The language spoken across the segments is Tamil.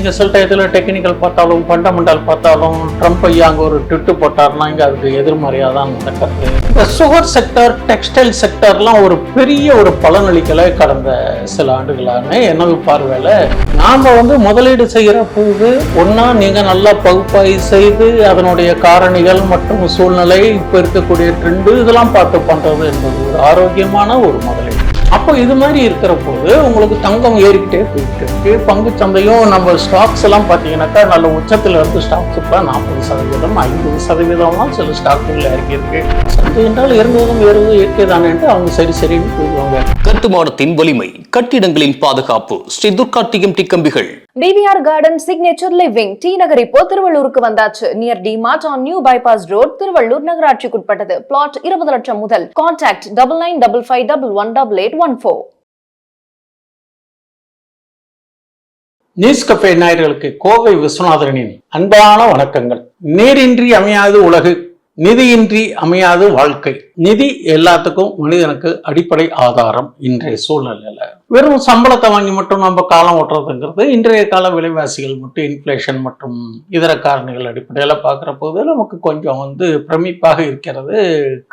நீங்கள் சில டயத்தில் டெக்னிக்கல் பார்த்தாலும் ஃபண்டமெண்டல் பார்த்தாலும் ட்ரம்ப் ஐயா அங்கே ஒரு ட்விட்டு போட்டார்னா இங்கே அதுக்கு எதிர்மறையாக தான் நடக்கிறது இந்த சுகர் செக்டர் டெக்ஸ்டைல் செக்டர்லாம் ஒரு பெரிய ஒரு பலனளிக்கலை கடந்த சில ஆண்டுகளான எனது பார்வையில் நாம் வந்து முதலீடு செய்கிற போது ஒன்றா நீங்கள் நல்லா பகுப்பாய் செய்து அதனுடைய காரணிகள் மற்றும் சூழ்நிலை இப்போ இருக்கக்கூடிய ட்ரெண்டு இதெல்லாம் பார்த்து பண்ணுறது என்பது ஒரு ஆரோக்கியமான ஒரு முதலீடு. அப்போ இது மாதிரி இருக்கிற போது உங்களுக்கு தங்கம் ஏறிக்கிட்டே போயிட்டு இருக்கு. பங்கு சந்தையும் நம்ம ஸ்டாக்ஸ் எல்லாம் பார்த்தீங்கன்னாக்கா நல்ல உச்சத்தில் இருந்து ஸ்டாக்ஸ் இப்போ நாற்பது சதவீதம் ஐம்பது சதவீதம்லாம் சில ஸ்டாக்குகள் இறங்கி இருக்கு சந்தை என்றால் இறங்குவதும் ஏறுவதும் இயற்கை தானேன்ட்டு அவங்க சரி சரின்னு போயிடுவாங்க கட்டுமானத்தின் வலிமை கட்டிடங்களின் பாதுகாப்பு ஸ்ரீ துர்கா டிஎம்டி கம்பிகள். TVR garden signature living T Nagar இப்போ திருவள்ளூருக்கு வந்தாச்சு near D Mart on new bypass road Tiruvallur நகராட்சிக்குட்பட்டது plot இருபது லட்சம் முதல் contact double nine double five double one double eight one four news cafe நாயர்களுக்கு Kovai விஸ்வநாதனின் அன்பான வணக்கங்கள். நீரின்றி அமையாது உலகு. நிதியின்றி அமையாது வாழ்க்கை. நிதி எல்லாத்துக்கும் மனிதனுக்கு அடிப்படை ஆதாரம் இன்றைய சூழ்நிலையில. வெறும் சம்பளத்தை வாங்கி மட்டும் நம்ம காலம் ஓட்டுறதுங்கிறது இன்றைய கால விலைவாசிகள் மட்டும் இன்ஃப்ளேஷன் மற்றும் இதர காரணிகள் அடிப்படையில் பார்க்குற போது நமக்கு கொஞ்சம் வந்து பிரமிப்பாக இருக்கிறது.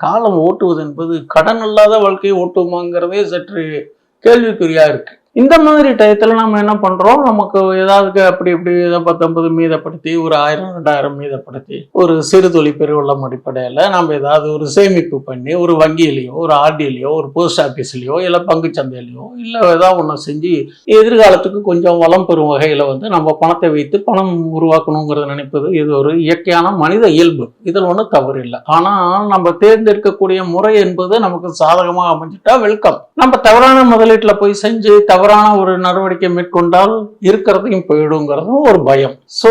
காலம் ஓட்டுவது என்பது கடன் இல்லாத வாழ்க்கையை ஓட்டுமாங்கிறதே சற்று கேள்விக்குறியாக இருக்குது இந்த மாதிரி டயத்தில் நம்ம என்ன பண்ணுறோம் நமக்கு ஏதாவது அப்படி இப்படி இதை பத்தொன்பது மீதப்படுத்தி ஒரு ஆயிரம் ரெண்டாயிரம் மீதப்படுத்தி ஒரு சிறு தொழில் பெருவெள்ளம் அடிப்படையில் நம்ம ஏதாவது ஒரு சேமிப்பு பண்ணி ஒரு வங்கியிலையோ ஒரு ஆர்டிலையோ ஒரு போஸ்ட் ஆஃபீஸ்லையோ இல்லை பங்குச்சந்தையிலையோ இல்லை ஏதாவது ஒன்று செஞ்சு எதிர்காலத்துக்கு கொஞ்சம் வளம் பெறும் வகையில் வந்து நம்ம பணத்தை வைத்து பணம் உருவாக்கணுங்கிறத நினைப்பது இது ஒரு இயற்கையான மனித இயல்பு. இதில் ஒன்றும் தவறு இல்லை. ஆனால் நம்ம தேர்ந்தெடுக்கக்கூடிய முறை என்பது நமக்கு சாதகமாக அமைஞ்சிட்டா வெல்கம். நம்ம தவறான முதலீட்டில் போய் செஞ்சு தவறு தவறான ஒரு நடவடிக்கை மேற்கொண்டால் இருக்கிறதையும் போயிடுங்கிறதும் ஒரு பயம். ஸோ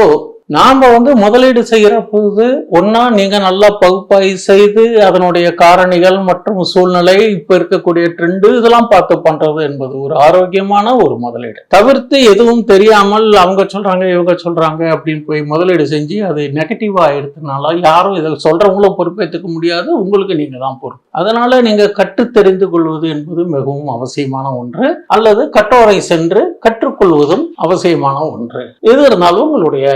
நாம் வந்து முதலீடு செய்கிற போது ஒன்றா நீங்கள் நல்லா பகுப்பாய் செய்து அதனுடைய காரணிகள் மற்றும் சூழ்நிலை இப்போ இருக்கக்கூடிய ட்ரெண்டு இதெல்லாம் பார்த்து பண்ணுறது என்பது ஒரு ஆரோக்கியமான ஒரு முதலீடு. தவிர்த்து எதுவும் தெரியாமல் அவங்க சொல்கிறாங்க இவங்க சொல்கிறாங்க அப்படின்னு போய் முதலீடு செஞ்சு அது நெகட்டிவாக ஆயிடுறதுனால யாரும் இதை சொல்கிறவங்களும் பொறுப்பேற்றுக்க முடியாது உங்களுக்கு நீங்கள் தான் பொறுப்பு. அதனால் நீங்கள் கற்று தெரிந்து கொள்வது என்பது மிகவும் அவசியமான ஒன்று அல்லது கட்டோரை சென்று கற்றுக்கொள்வதும் அவசியமான ஒன்று. எது இருந்தாலும் உங்களுடைய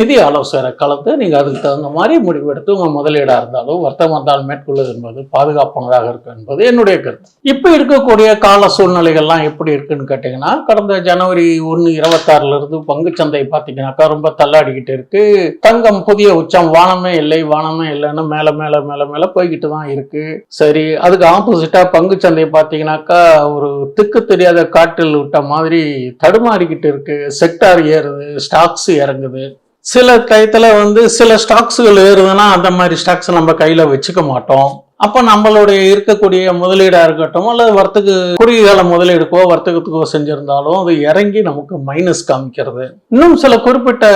நிதி ஆலோசகரை கலந்து நீங்கள் அதுக்கு தகுந்த மாதிரி முடிவெடுத்து உங்கள் முதலீடாக இருந்தாலும் வர்த்தகம் வந்தால் மேற்கொள்வது என்பது பாதுகாப்பானதாக இருக்கும் என்பது என்னுடைய கருத்து. இப்போ இருக்கக்கூடிய கால சூழ்நிலைகள்லாம் எப்படி இருக்குன்னு கேட்டிங்கன்னா கடந்த ஜனவரி ஒன்று இருபத்தாறுலேருந்து பங்குச்சந்தை பார்த்தீங்கன்னாக்கா ரொம்ப தள்ளாடிக்கிட்டு இருக்கு. தங்கம் புதிய உச்சம் வானமே இல்லை வானமே இல்லைன்னு மேலே மேலே மேலே மேலே போய்கிட்டு தான் இருக்கு. சரி அதுக்கு ஆப்போசிட்டாக பங்குச்சந்தை பார்த்தீங்கன்னாக்கா ஒரு திக்கு தெரியாத காட்டில் விட்ட மாதிரி தடுமாறிக்கிட்டு இருக்கு. செக்டார் ஏறுது ஸ்டாக்ஸ் இறங்குது. சில டயத்துல வந்து சில ஸ்டாக்ஸுகள் ஏறுதுன்னா அந்த மாதிரி ஸ்டாக்ஸ் நம்ம கையில் வச்சுக்க மாட்டோம். அப்போ நம்மளுடைய இருக்கக்கூடிய முதலீடாக இருக்கட்டும் அல்லது வர்த்தக குறுகிய கால முதலீடுக்கோ வர்த்தகத்துக்கோ செஞ்சிருந்தாலும் அது இறங்கி நமக்கு மைனஸ் காமிக்கிறது. இன்னும் சில குறிப்பிட்ட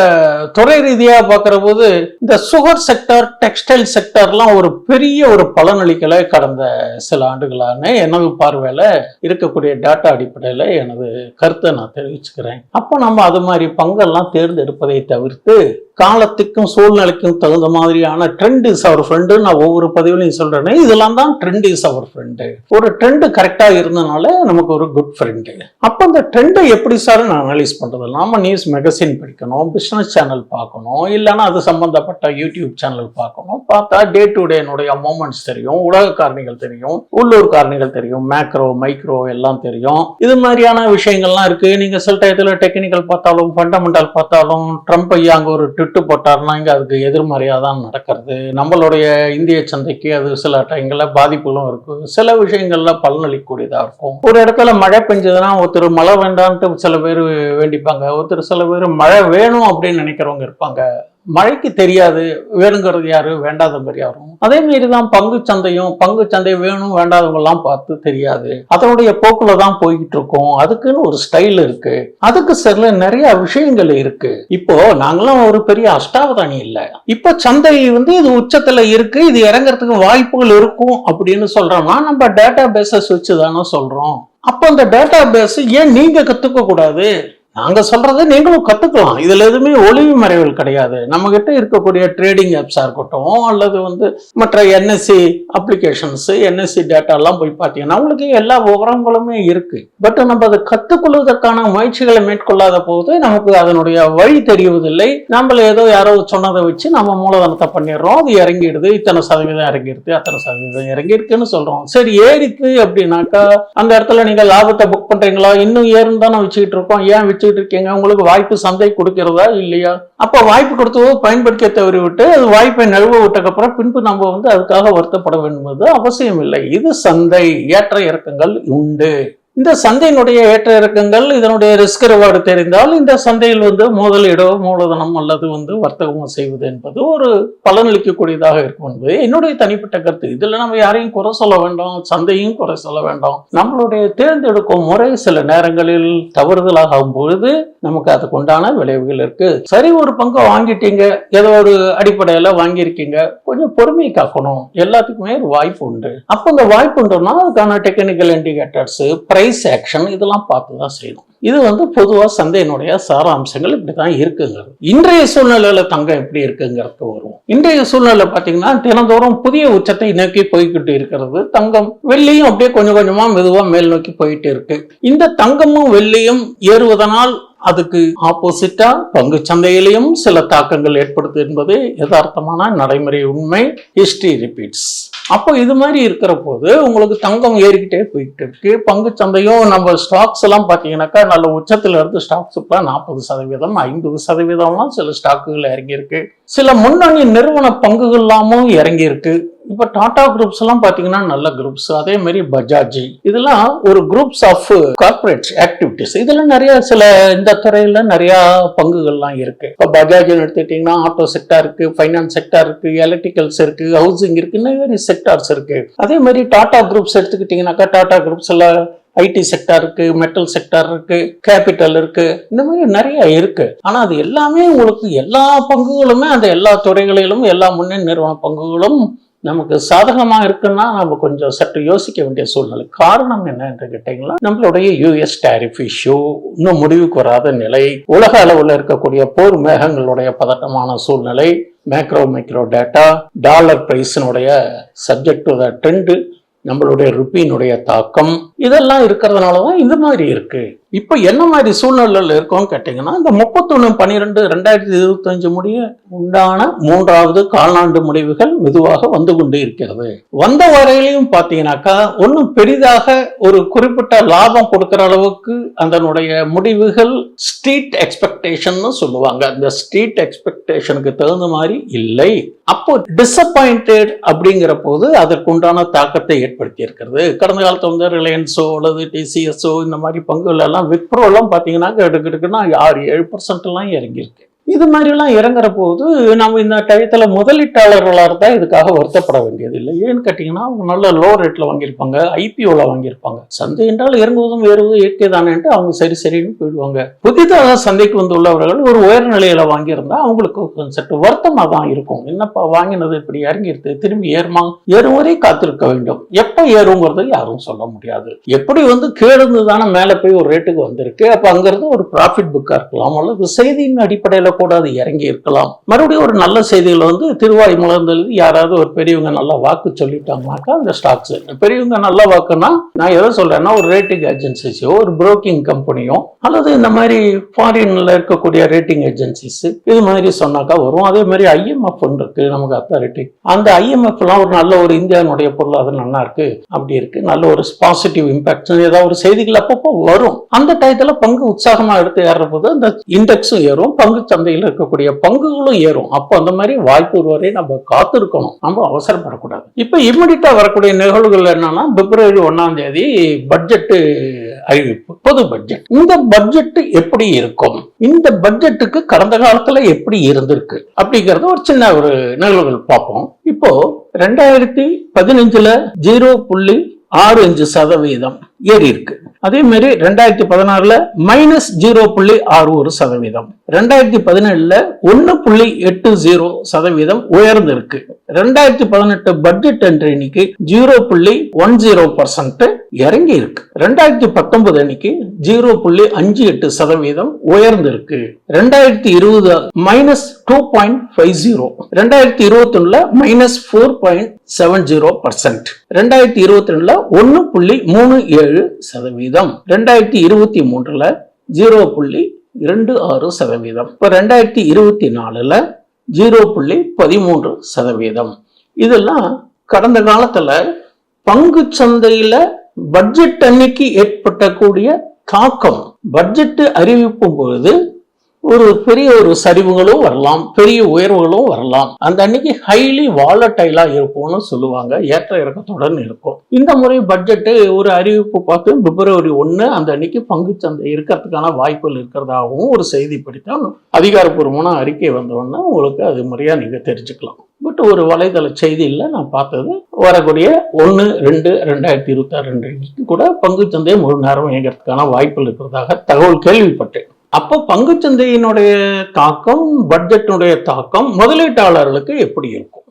துறை ரீதியாக பார்க்குற போது இந்த சுகர் செக்டர் டெக்ஸ்டைல் செக்டர்லாம் ஒரு பெரிய ஒரு பலனளிக்கலை கடந்த சில ஆண்டுகளான எனது பார்வையில் இருக்கக்கூடிய டேட்டா அடிப்படையில் எனது கருத்தை நான் தெரிவிச்சுக்கிறேன். அப்போ நம்ம அது மாதிரி பங்கெல்லாம் தேர்ந்தெடுப்பதை தவிர்த்து காலத்துக்கும் சூழ்நிலைக்கும் தகுந்த மாதிரியான ட்ரெண்ட் இஸ் அவர் ஃப்ரெண்டு நான் ஒவ்வொரு பதிவுலையும் சொல்றேன். இதெல்லாம் தான் ட்ரெண்ட் இஸ் அவர் ஃப்ரெண்டு ஒரு ட்ரெண்டு கரெக்டாக இருந்தனால நமக்கு ஒரு குட் ஃப்ரெண்டு அப்போ அந்த ட்ரெண்டை எப்படி சார் நான் அனலைஸ் பண்ணுறது நாம நியூஸ் மெகசின் படிக்கணும் பிஸ்னஸ் சேனல் பார்க்கணும் இல்லைன்னா அது சம்பந்தப்பட்ட யூடியூப் சேனல் பார்க்கணும். பார்த்தா டே டு டே என்னுடைய மூமெண்ட்ஸ் தெரியும் உலக காரணிகள் தெரியும் உள்ளூர் காரணிகள் தெரியும் மேக்ரோ மைக்ரோ எல்லாம் தெரியும். இது மாதிரியான விஷயங்கள்லாம் இருக்கு. நீங்க சில டயத்தில் டெக்னிக்கல் பார்த்தாலும் ஃபண்டமெண்டல் பார்த்தாலும் ட்ரம்ப் ஐயா அங்கே ஒரு ட்விட்டு போட்டார்னா இங்கே அதுக்கு எதிர்மறையாக தான் நடக்கிறது. நம்மளுடைய இந்திய சந்தைக்கு அது சில டைங்களில் பாதிப்புகளும் இருக்கும். சில விஷயங்களில் பலனளிக்கக்கூடியதாக இருக்கும். ஒரு இடத்துல மழை பெஞ்சதுன்னா ஒருத்தர் மழை வேண்டான்ட்டு சில பேர் வேண்டிப்பாங்க. ஒருத்தர் சில பேர் மழை வேணும் அப்படின்னு நினைக்கிறவங்க இருப்பாங்க. மழைக்கு தெரியாது வேணுங்கிறது யாரு? வேண்டாதவர் யாரும் அதே மாரி தான் பங்கு சந்தையும் பங்கு சந்தை வேணும் வேண்டாதவங்க எல்லாம் பார்த்து தெரியாது. அதனுடைய போக்குல தான் போய்கிட்டு இருக்கோம் அதுக்குன்னு ஒரு ஸ்டைல் இருக்கு. அதுக்கு சில நிறைய விஷயங்கள் இருக்கு. இப்போ நாங்களாம் ஒரு பெரிய அஷ்டாவதானி இல்லை. இப்போ சந்தை வந்து இது உச்சத்துல இருக்கு இது இறங்குறதுக்கு வாய்ப்புகள் இருக்கும் அப்படின்னு சொல்றோம்னா நம்ம டேட்டா பேசஸ் வச்சு தானே சொல்றோம். அப்போ அந்த டேட்டா பேஸ் ஏன் நீங்க கத்துக்க கூடாது நாங்க சொல்றதை நீங்களும் கத்துக்கலாம். இதுல எதுவுமே ஒளிவு மறைவுகள் கிடையாது. நம்ம கிட்ட இருக்கக்கூடிய ட்ரேடிங் ஆப்ஸா இருக்கட்டும் அல்லது வந்து மற்ற என்எஸ்சி அப்ளிகேஷன்ஸ் என்எஸ்சி டேட்டா எல்லாம் போய் பார்த்தீங்கன்னா உங்களுக்கு எல்லா விவரங்களுமே இருக்கு. பட் நம்ம அதை கத்துக்கொள்வதற்கான முயற்சிகளை மேற்கொள்ளாத போது நமக்கு அதனுடைய வழி தெரிவதில்லை. நம்மள ஏதோ யாரோ சொன்னதை வச்சு நம்ம மூலதனத்தை பண்ணிடுறோம். அது இறங்கிடுது. இத்தனை சதவீதம் இறங்கிடுது. அத்தனை சதவீதம் இறங்கிருக்குன்னு சொல்றோம். சரி ஏறித்து அப்படின்னாக்கா அந்த இடத்துல நீங்க லாபத்தை புக் பண்றீங்களா? இன்னும் ஏறுன்னு தானே வச்சுக்கிட்டு இருக்கோம். ஏன் நினைச்சுக்கிட்டு இருக்கீங்க உங்களுக்கு வாய்ப்பு சந்தை கொடுக்கிறதா இல்லையா? அப்ப வாய்ப்பு கொடுத்தவோ பயன்படுத்த தவறி விட்டு அது வாய்ப்பை நழுவ விட்டக்கப்புறம் பின்பு நம்ம வந்து அதுக்காக வருத்தப்பட வேண்டும் என்பது அவசியம் இல்லை இது சந்தை. ஏற்ற இறக்கங்கள் உண்டு. இந்த சந்தையினுடைய ஏற்ற இறக்கங்கள் இதனுடைய ரிஸ்க் ரிவார்டு தெரிந்தால் இந்த சந்தையில் வந்து முதலீடோ மூலதனம் அல்லது வந்து வர்த்தகமோ செய்வது என்பது ஒரு பலனளிக்கக்கூடியதாக இருக்கும் என்பது என்னுடைய தனிப்பட்ட கருத்து. இதில் நம்ம யாரையும் குறை சொல்ல வேண்டாம் சந்தையும் குறை சொல்ல வேண்டாம். நம்மளுடைய தேர்ந்தெடுக்கும் முறை சில நேரங்களில் தவறுதலாகும் பொழுது நமக்கு அதுக்கு உண்டான விளைவுகள் இருக்கு. சரி ஒரு பங்கு வாங்கிட்டீங்க ஏதோ ஒரு அடிப்படையில வாங்கியிருக்கீங்க கொஞ்சம் பொறுமை காக்கணும். எல்லாத்துக்குமே ஒரு வாய்ப்பு உண்டு. அப்போ இந்த வாய்ப்பு உண்டுன்னா அதுக்கான டெக்னிக்கல் இண்டிகேட்டர்ஸ் பிரைஸ் ஆக்ஷன் இதெல்லாம் பார்த்து தான் செய்யணும். இது வந்து பொதுவாக சந்தையினுடைய சாராம்சங்கள் இப்படி தான் இருக்குங்கிறது. இன்றைய சூழ்நிலையில தங்கம் எப்படி இருக்குங்கிறது வருவோம். இன்றைய சூழ்நிலை பார்த்தீங்கன்னா தினந்தோறும் புதிய உச்சத்தை நோக்கி போய்கிட்டு இருக்கிறது. தங்கம் வெள்ளியும் அப்படியே கொஞ்சம் கொஞ்சமா மெதுவாக மேல் நோக்கி போயிட்டு இருக்கு. இந்த தங்கமும் வெள்ளியும் ஏறுவதனால் அதுக்கு ஆப்போசிட்டா பங்கு சந்தையிலையும் சில தாக்கங்கள் ஏற்படுது என்பது யதார்த்தமான நடைமுறை உண்மை. ஹிஸ்டரி ரிப்பீட்ஸ் அப்போ இது மாதிரி இருக்கிற போது உங்களுக்கு தங்கம் ஏறிக்கிட்டே போயிட்டு இருக்கு. பங்கு சந்தையும் நம்ம ஸ்டாக்ஸ் எல்லாம் பார்த்தீங்கன்னாக்கா நல்ல உச்சத்தில் இருந்து ஸ்டாக்ஸ் இப்போ நாற்பது சதவீதம் ஐம்பது சதவீதம்லாம் சில ஸ்டாக்குகள் இறங்கியிருக்கு. சில முன்னணி நிறுவன பங்குகள்லாமும் இறங்கியிருக்கு. இப்போ டாடா குரூப்ஸ் எல்லாம் பார்த்தீங்கன்னா நல்ல குரூப்ஸ் அதே மாதிரி பஜாஜ் இதெல்லாம் ஒரு குரூப்ஸ் ஆஃப் கார்பரேட் ஆக்டிவிட்டிஸ் இதெல்லாம் நிறைய சில இந்த துறையில் நிறைய பங்குகள்லாம் இருக்கு. இப்போ பஜாஜ்னு எடுத்துக்கிட்டிங்கன்னா ஆட்டோ செக்டார் இருக்கு ஃபைனான்ஸ் செக்டார் இருக்கு எலக்ட்ரிக்கல்ஸ் இருக்கு ஹவுசிங் இருக்கு நிறைய செக்டார்ஸ் இருக்கு. அதே மாதிரி டாடா குரூப்ஸ் எடுத்துக்கிட்டிங்கனாக்கா டாடா குரூப்ஸ் எல்லாம் ஐடி செக்டார் இருக்கு மெட்டல் செக்டார் இருக்கு கேபிட்டல் இருக்கு. இந்த மாதிரி நிறைய இருக்கு. ஆனா அது எல்லாமே உங்களுக்கு எல்லா பங்குகளுமே அந்த எல்லா துறைகளிலும் எல்லா முன்னணி நிறுவன பங்குகளும் நமக்கு சாதகமாக இருக்குன்னா நம்ம கொஞ்சம் சற்று யோசிக்க வேண்டிய சூழ்நிலை. காரணம் என்ன என்று கேட்டீங்களா? நம்மளுடைய யூஎஸ் டேரிஃப் இஷ்யூ இன்னும் முடிவுக்கு வராத நிலை உலக அளவில் இருக்கக்கூடிய போர் மேகங்களுடைய பதட்டமான சூழ்நிலை மேக்ரோ மைக்ரோ டேட்டா டாலர் பிரைஸினுடைய சப்ஜெக்ட் டு த ட்ரெண்டு நம்மளுடைய ருப்பியினுடைய தாக்கம் இதெல்லாம் இருக்கிறதுனால தான் இந்த மாதிரி இருக்குது இப்போ என்ன மாதிரி சூழ்நிலையில் இருக்கோம்னு கேட்டிங்கன்னா இந்த முப்பத்தொன்று பன்னிரெண்டு ரெண்டாயிரத்தி இருபத்தஞ்சு முடிய உண்டான மூன்றாவது கால்நாண்டு முடிவுகள் மெதுவாக வந்து கொண்டு இருக்கிறது. வந்த வரையிலையும் பார்த்தீங்கன்னாக்கா ஒன்றும் பெரிதாக ஒரு குறிப்பிட்ட லாபம் கொடுக்குற அளவுக்கு அதனுடைய முடிவுகள் ஸ்ட்ரீட் எக்ஸ்பெக்டேஷன் சொல்லுவாங்க. அந்த ஸ்ட்ரீட் எக்ஸ்பெக்டேஷனுக்கு தகுந்த மாதிரி இல்லை. அப்போ டிசப்பாயிண்டட் அப்படிங்கிற போது அதற்குண்டான தாக்கத்தை ஏற்படுத்தி இருக்கிறது கடந்த காலத்து வந்து ரிலையன்ஸோ அல்லது டிசிஎஸ்ஓ இந்த மாதிரி பங்குகள் எல்லாம் விப்ரோலாம் எல்லாம் பார்த்தீங்கன்னா கிட்டக்கிட்டுனா ஆறு ஏழு பர்சன்ட் எல்லாம் இறங்கியிருக்கு. இது மாதிரிலாம் இறங்குற போது நம்ம இந்த டயத்தில் முதலீட்டாளர்களாக இருந்தால் இதுக்காக வருத்தப்பட வேண்டியது இல்லை. ஏன்னு கேட்டிங்கன்னா அவங்க நல்ல லோ ரேட்டில் வாங்கியிருப்பாங்க ஐபிஓவில் வாங்கியிருப்பாங்க. சந்தை என்றால் இறங்குவதும் ஏறுவதும் இயற்கை தானேன்ட்டு அவங்க சரி சரின்னு போயிடுவாங்க. புதிதாக சந்தைக்கு வந்துள்ளவர்கள் ஒரு உயர்நிலையில் வாங்கியிருந்தால் அவங்களுக்கு சற்று வருத்தமாக தான் இருக்கும். என்னப்பா வாங்கினது இப்படி இறங்கிடுது திரும்பி ஏறுமா? ஏறும் வரை காத்திருக்க வேண்டும். எப்போ ஏறுங்கிறது யாரும் சொல்ல முடியாது. எப்படி வந்து கீழிருந்து தானே மேலே போய் ஒரு ரேட்டுக்கு வந்திருக்கு. அப்போ அங்கேருந்து ஒரு ப்ராஃபிட் புக்காக இருக்கலாம் அல்லது செய்தியின் அடிப்படையில் கூட அது இறங்கி இருக்கலாம். மறுபடியும் ஒரு நல்ல செய்திகள் வந்து திருவாய் யாராவது ஒரு பெரியவங்க நல்ல வாக்கு சொல்லிட்டாங்கனாக்கா அந்த ஸ்டாக்ஸ் பெரியவங்க நல்ல வாக்குன்னா நான் எதை சொல்றேன்னா ஒரு ரேட்டிங் ஏஜென்சிஸோ ஒரு புரோக்கிங் கம்பெனியோ அல்லது இந்த மாதிரி ஃபாரின்ல இருக்கக்கூடிய ரேட்டிங் ஏஜென்சிஸ் இது மாதிரி சொன்னாக்கா வரும். அதே மாதிரி ஐஎம்எஃப் இருக்கு நமக்கு அத்தாரிட்டி அந்த ஐஎம்எஃப்லாம் ஒரு நல்ல ஒரு இந்தியாவினுடைய பொருளாதாரம் நல்லா இருக்கு. அப்படி இருக்கு. நல்ல ஒரு பாசிட்டிவ் இம்பாக்ட் ஏதாவது ஒரு செய்திகள் அப்பப்போ வரும். அந்த டயத்துல பங்கு உற்சாகமா எடுத்து ஏறுற போது அந்த இண்டெக்ஸும் ஏறும். பங்கு சந்தையில் இருக்கக்கூடிய பங்குகளும் ஏறும். அப்போ அந்த மாதிரி வாய்ப்பு வரை நம்ம காத்திருக்கணும். நம்ம அவசரப்படக்கூடாது. இப்போ இம்மிடியா வரக்கூடிய நிகழ்வுகள் என்னன்னா பிப்ரவரி ஒன்னாம் தேதி பட்ஜெட்டு அறிவிப்பு பொது பட்ஜெட் இந்த பட்ஜெட் எப்படி இருக்கும்? இந்த பட்ஜெட்டுக்கு கடந்த காலத்துல எப்படி இருந்திருக்கு? அப்படிங்கறத ஒரு சின்ன ஒரு நிகழ்வுகள் பார்ப்போம். இப்போ ரெண்டாயிரத்தி பதினஞ்சுல ஜீரோ புள்ளி ஆறு அஞ்சு சதவீதம் ஏறி இருக்கு. அதே மாதிரி ரெண்டாயிரத்தி பதினாறுல மைனஸ் ஜீரோ புள்ளி ஆறு ஒரு சதவீதம். ரெண்டாயிரத்தி பதினேழுல ஒன்னு புள்ளி எட்டு ஜீரோ சதவீதம் உயர்ந்து இருக்கு ரெண்டாயிரத்தி பதினெட்டு பட்ஜெட் என்ற இன்னைக்கு ஜீரோ புள்ளி ஒன் ஜீரோ பர்சன்ட் இறங்கி இருக்கு ரெண்டாயிரத்தி பத்தொன்பது அன்னைக்கு ஜீரோ புள்ளி அஞ்சு எட்டு சதவீதம் உயர்ந்திருக்கு. ரெண்டாயிரத்தி இருபது minus two point five zero ரெண்டாயிரத்தி இருபத்தி ஒண்ணுல minus four point seven zero percent ரெண்டாயிரத்தி இருபத்தி ரெண்டுல ஒன்னு புள்ளி மூணு ஏழு சதவீதம். ரெண்டாயிரத்தி இருபத்தி மூன்றுல ஜீரோ புள்ளி இரண்டு ஆறு சதவீதம். இப்போ ரெண்டாயிரத்தி இருபத்தி நாலுல ஜீரோ புள்ளி பதிமூன்று சதவீதம். இதெல்லாம் கடந்த காலத்துல பங்கு சந்தையில பட்ஜெட் அன்னைக்கு ஏற்பட்டக்கூடிய தாக்கம். பட்ஜெட் அறிவிப்பும் பொழுது ஒரு பெரிய ஒரு சரிவுகளும் வரலாம் பெரிய உயர்வுகளும் வரலாம். அந்த அன்னைக்கு ஹைலி வாலட்டைலா இருக்கும்னு சொல்லுவாங்க. ஏற்ற இறக்கத்துடன் இருக்கும் இந்த முறை பட்ஜெட்டு ஒரு அறிவிப்பு பார்த்து பிப்ரவரி ஒன்று அந்த அன்னைக்கு பங்குச்சந்தை இருக்கிறதுக்கான வாய்ப்புகள் இருக்கிறதாகவும் ஒரு செய்தி படித்தான் அதிகாரப்பூர்வமான அறிக்கை வந்தோடனே உங்களுக்கு அது முறையாக நீங்கள் தெரிஞ்சுக்கலாம். பட் ஒரு வலைதள செய்தியில் நான் பார்த்தது வரக்கூடிய ஒன்று ரெண்டு ரெண்டாயிரத்தி இருபத்தாறு ரெண்டு கூட கூட பங்குச்சந்தை முழு நேரம் இயங்கிறதுக்கான வாய்ப்புகள் இருக்கிறதாக தகவல் கேள்விப்பட்டேன். அப்போ பங்குச்சந்தையினுடைய தாக்கம் பட்ஜெட்டினுடைய தாக்கம் முதலீட்டாளர்களுக்கு எப்படி இருக்கும்?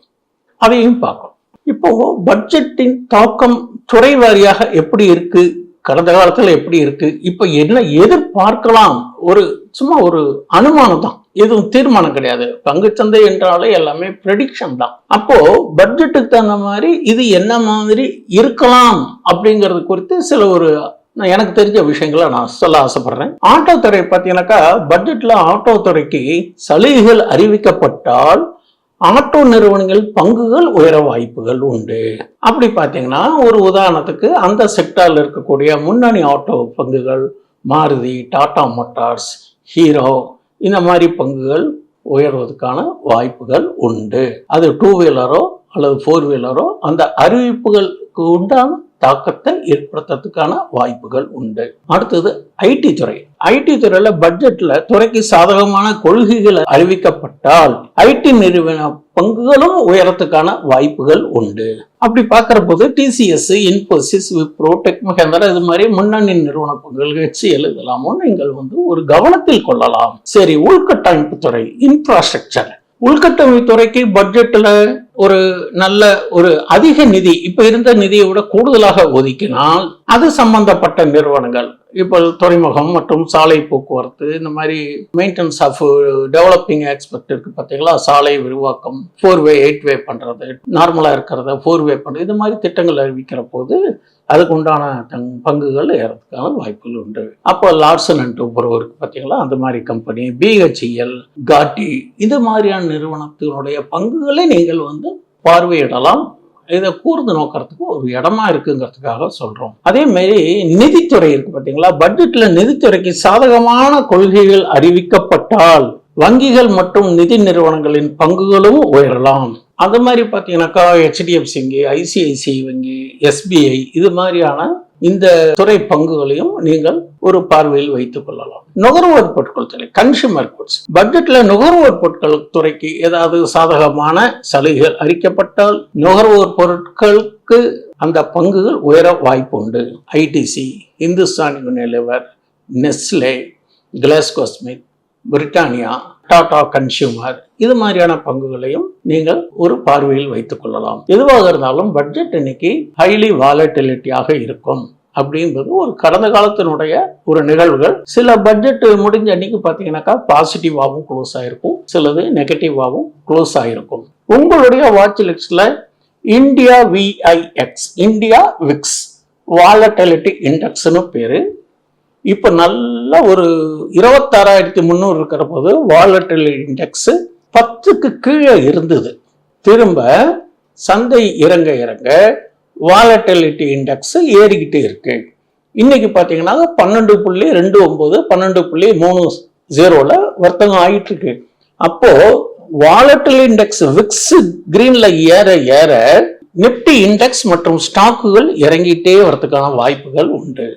அதையும் பார்க்கணும். இப்போ பட்ஜெட்டின் தாக்கம் துறை வாரியாக எப்படி இருக்கு? கடந்த காலத்தில் எப்படி இருக்கு? இப்போ என்ன எதிர்பார்க்கலாம்? ஒரு சும்மா ஒரு அனுமானம் தான். எதுவும் தீர்மானம் கிடையாது. பங்குச்சந்தை என்றாலே எல்லாமே ப்ரெடிக்ஷன் தான். அப்போ பட்ஜெட்டுக்கு தகுந்த மாதிரி இது என்ன மாதிரி இருக்கலாம் அப்படிங்கிறது குறித்து சில ஒரு நான் எனக்கு தெரிஞ்ச விஷயங்களை நான் சொல்ல ஆசைப்படுறேன். ஆட்டோ துறை பார்த்தீங்கன்னாக்கா பட்ஜெட்ல ஆட்டோ துறைக்கு சலுகைகள் அறிவிக்கப்பட்டால் ஆட்டோ நிறுவனங்கள் பங்குகள் உயர வாய்ப்புகள் உண்டு. அப்படி பார்த்தீங்கன்னா ஒரு உதாரணத்துக்கு அந்த செக்டாரில் இருக்கக்கூடிய முன்னணி ஆட்டோ பங்குகள் மாருதி டாடா மோட்டார்ஸ் ஹீரோ இந்த மாதிரி பங்குகள் உயர்வதற்கான வாய்ப்புகள் உண்டு. அது டூ வீலரோ அல்லது ஃபோர் வீலரோ அந்த அறிவிப்புகளுக்கு உண்டான தாக்கத்தை ஏற்படுத்துறதுக்கான வாய்ப்புகள் உண்டு. அடுத்தது ஐடி துறை. ஐடி துறையில பட்ஜெட்ல துறைக்கு சாதகமான கொள்கைகள் அறிவிக்கப்பட்டால் ஐடி நிறுவன பங்குகளும் உயரத்துக்கான வாய்ப்புகள் உண்டு. அப்படி பார்க்குற போது டிசிஎஸ் இன்போசிஸ் விப்ரோ டெக் மகேந்திரா இது மாதிரி முன்னணி நிறுவன பங்குகள் ஹெச்சிஎல் எழுதலாமோ நீங்கள் வந்து ஒரு கவனத்தில் கொள்ளலாம். சரி உள்கட்டமைப்பு துறை இன்ஃப்ராஸ்ட்ரக்சர் உள்கட்டமைப்பு துறைக்கு பட்ஜெட்ல ஒரு நல்ல ஒரு அதிக நிதி இப்ப இருந்த நிதியை விட கூடுதலாக ஒதுக்கினால் அது சம்பந்தப்பட்ட நிறுவனங்கள் இப்போ துறைமுகம் மற்றும் சாலை போக்குவரத்து இந்த மாதிரி மெயின்டெனன்ஸ் ஆஃப் டெவலப்பிங் எக்ஸ்பெக்ட் இருக்கு பார்த்தீங்களா? சாலை விரிவாக்கம் ஃபோர் வே எயிட் வே பண்றது நார்மலா இருக்கிறத ஃபோர் வே பண்றது இது மாதிரி திட்டங்கள் அறிவிக்கிற போது அதுக்கு உண்டான தங் பங்குகள் ஏறதுக்கான வாய்ப்புகள் உண்டு. அப்போ லார்சன் அண்ட் ஒருவருக்கு பார்த்தீங்களா அந்த மாதிரி கம்பெனி பிஹெச்இஎல் காட்டி இது மாதிரியான நிறுவனத்தினுடைய பங்குகளை நீங்கள் வந்து பார்வையிடலாம். இதை கூர்ந்து நோக்கிறதுக்கு ஒரு இடமா இருக்குங்கிறதுக்காக சொல்றோம். அதே மாதிரி நிதித்துறை இருக்கு பார்த்தீங்களா பட்ஜெட்ல நிதித்துறைக்கு சாதகமான கொள்கைகள் அறிவிக்கப்பட்டால் வங்கிகள் மற்றும் நிதி நிறுவனங்களின் பங்குகளும் உயரலாம். அந்த மாதிரி பார்த்தீங்கன்னாக்கா ஹெச்டிஎஃப்சி வங்கி ஐசிஐசிஐ வங்கி எஸ்பிஐ இது மாதிரியான இந்த துறை பங்குகளையும் நீங்கள் ஒரு பார்வையில் வைத்துக் கொள்ளலாம். நுகர்வோர் பொருட்கள் துறை கன்சியூமர் குட்ஸ் பட்ஜெட்ல நுகர்வோர் பொருட்கள் துறைக்கு ஏதாவது சாதகமான சலுகைகள் அறிக்கப்பட்டால் நுகர்வோர் பொருட்களுக்கு அந்த பங்குகள் உயர வாய்ப்பு உண்டு ITC Hindustan Unilever Nestle GlaxoSmithKline Britannia Tata consumer. இது மாதிரியான பங்குகளையும் நீங்கள் ஒரு பார்வையில் வைத்துக் கொள்ளலாம். எதுவாக இருந்தாலும் பட்ஜெட் இன்னைக்கு ஹைலி வாலட்டிலிட்டியாக இருக்கும். அப்படின்றது ஒரு கடந்த காலத்தினுடைய ஒரு நிகழ்வுகள். சில பட்ஜெட் முடிஞ்ச அன்னைக்கு பார்த்தீங்கன்னாக்கா பாசிட்டிவாகவும் க்ளோஸ் ஆயிருக்கும். சிலது நெகட்டிவாகவும் க்ளோஸ் ஆகிருக்கும் உங்களுடைய வாட்ச் லிஸ்ட்ல India VIX India VIX volatility இண்டெக்ஸ்னு பேரு. இப்போ நல்ல ஒரு இருபத்தாறாயிரத்தி முந்நூறு இருக்கிற போது வாலட்டில் இண்டெக்ஸ் பத்துக்கு கீழே இருந்தது. திரும்ப சந்தை இறங்க இறங்க வாலட்டிலிட்டி இண்டெக்ஸ் ஏறிக்கிட்டு இருக்கு. இன்னைக்கு பார்த்தீங்கன்னா பன்னெண்டு புள்ளி ரெண்டு ஒன்பது பன்னெண்டு புள்ளி மூணு ஜீரோவில் வர்த்தகம் ஆகிட்டு இருக்கு அப்போ வாலட்டில் இண்டெக்ஸ் விக்ஸ் கிரீன்ல ஏற ஏற நிப்டி இண்டெக்ஸ் மற்றும் ஸ்டாக்குகள் இறங்கிட்டே வரதுக்கான வாய்ப்புகள் உண்டு.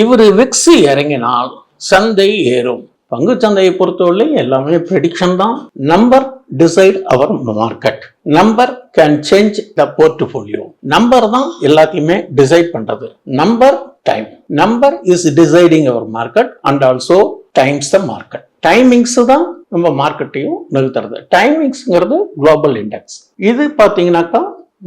இவர் விக்ஸு இறங்கினால் சந்தை ஏறும். பங்கு சந்தையை பொறுத்தவரை எல்லாமே ப்ரெடிக்ஷன் தான். Number decide our market number can change the portfolio number தான் எல்லாத்தையுமே டிசைட் பண்றது. Number time number is deciding our market and also times the market timings தான் நம்ம மார்க்கெட்டையும் நிறுத்துறது. டைமிங்ஸ்ங்கிறது குளோபல் இண்டெக்ஸ் இது பார்த்தீங்கன்னாக்கா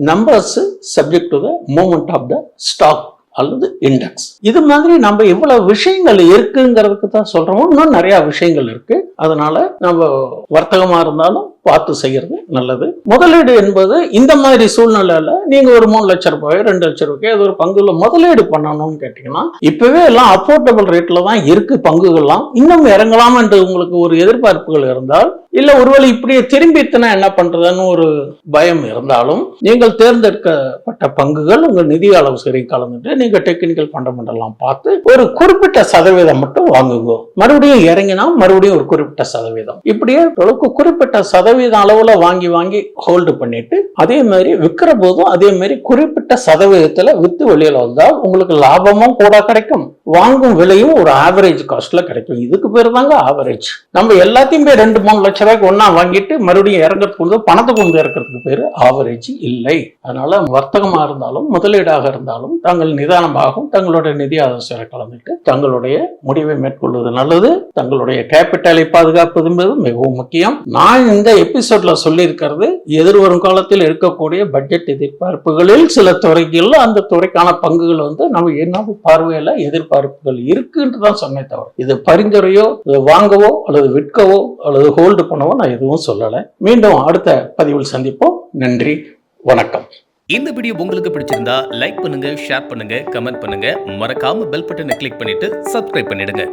numbers subject to the movement of the stock அல்லது இண்டெக்ஸ் இது மாதிரி நம்ம இவ்வளவு விஷயங்கள் இருக்குங்கிறதுக்கு தான் சொல்றோம். இன்னும் நிறைய விஷயங்கள் இருக்கு. அதனால நம்ம வர்த்தகமா இருந்தாலும் பார்த்து செய்யறது நல்லது. முதலீடு என்பது இந்த மாதிரி சூழ்நிலையில நீங்க ஒரு மூணு லட்சம் ரூபாய் ரெண்டு லட்சம் ரூபாய் அது ஒரு பங்குல முதலீடு பண்ணணும்னு கேட்டீங்கன்னா இப்பவே எல்லாம் அஃபோர்டபுள் ரேட்ல தான் இருக்கு பங்குகள்லாம். இன்னும் இறங்கலாம் என்று உங்களுக்கு ஒரு எதிர்பார்ப்புகள் இருந்தால் இல்ல ஒருவேளை இப்படியே திரும்பித்தனா என்ன பண்றதுன்னு ஒரு பயம் இருந்தாலும் நீங்கள் தேர்ந்தெடுக்கப்பட்ட பங்குகள் உங்க நிதி அளவு சரி கலந்துட்டு நீங்க டெக்னிக்கல் பண்டமெண்டெல்லாம் பார்த்து ஒரு குறிப்பிட்ட சதவீதம் மட்டும் வாங்குங்க. மறுபடியும் இறங்கினா மறுபடியும் ஒரு குறிப்பிட்ட சதவீதம். இப்படியே அளவுக்கு குறிப்பிட்ட சதவீத அளவுல வாங்கி வாங்கி ஹோல்டு பண்ணிட்டு அதே மாதிரி விற்கிற போதும் அதே மாதிரி குறிப்பிட்ட சதவீதத்துல வித்து வெளியில வந்தால் உங்களுக்கு லாபமும் கூட கிடைக்கும். வாங்கும் விலையும் ஒரு ஆவரேஜ் காஸ்ட்ல கிடைக்கும். இதுக்கு பேர் தாங்க ஆவரேஜ் நம்ம எல்லாத்தையும் ரெண்டு மூணு லட்சம் ரூபாய்க்கு ஒன்னா வாங்கிட்டு மறுபடியும் இறங்குறதுக்கு கொண்டு பணத்தை கொண்டு இறக்கிறதுக்கு பேர் ஆவரேஜ் இல்லை. அதனால வர்த்தகமா இருந்தாலும் முதலீடாக இருந்தாலும் தாங்கள் நிதானமாகவும் தங்களுடைய நிதி ஆலோசனை கலந்துட்டு தங்களுடைய முடிவை மேற்கொள்வது நல்லது. தங்களுடைய கேபிட்டலை பாதுகாப்பது என்பது மிகவும் முக்கியம். நான் இந்த எபிசோட்ல சொல்லியிருக்கிறது எதிர்வரும் காலத்தில் இருக்கக்கூடிய பட்ஜெட் எதிர்பார்ப்புகளில் சில துறைகள் அந்த துறைக்கான பங்குகள் வந்து நம்ம என்ன பார்வையில எதிர்பார்ப்புகள் இருக்குன்னு தான் சொன்னேன் தவிர இது பரிந்துரையோ இது வாங்கவோ அல்லது விற்கவோ அல்லது ஹோல்டு பண்ணவோ நான் எதுவும் சொல்லலை. மீண்டும் அடுத்த பதிவில் சந்திப்போம். நன்றி வணக்கம். இந்த வீடியோ உங்களுக்கு பிடிச்சிருந்தா லைக் பண்ணுங்க ஷேர் பண்ணுங்க கமெண்ட் பண்ணுங்க. மறக்காம பெல் பட்டனை கிளிக் பண்ணிட்டு சப்ஸ்கிரைப் பண்ணிடுங்க.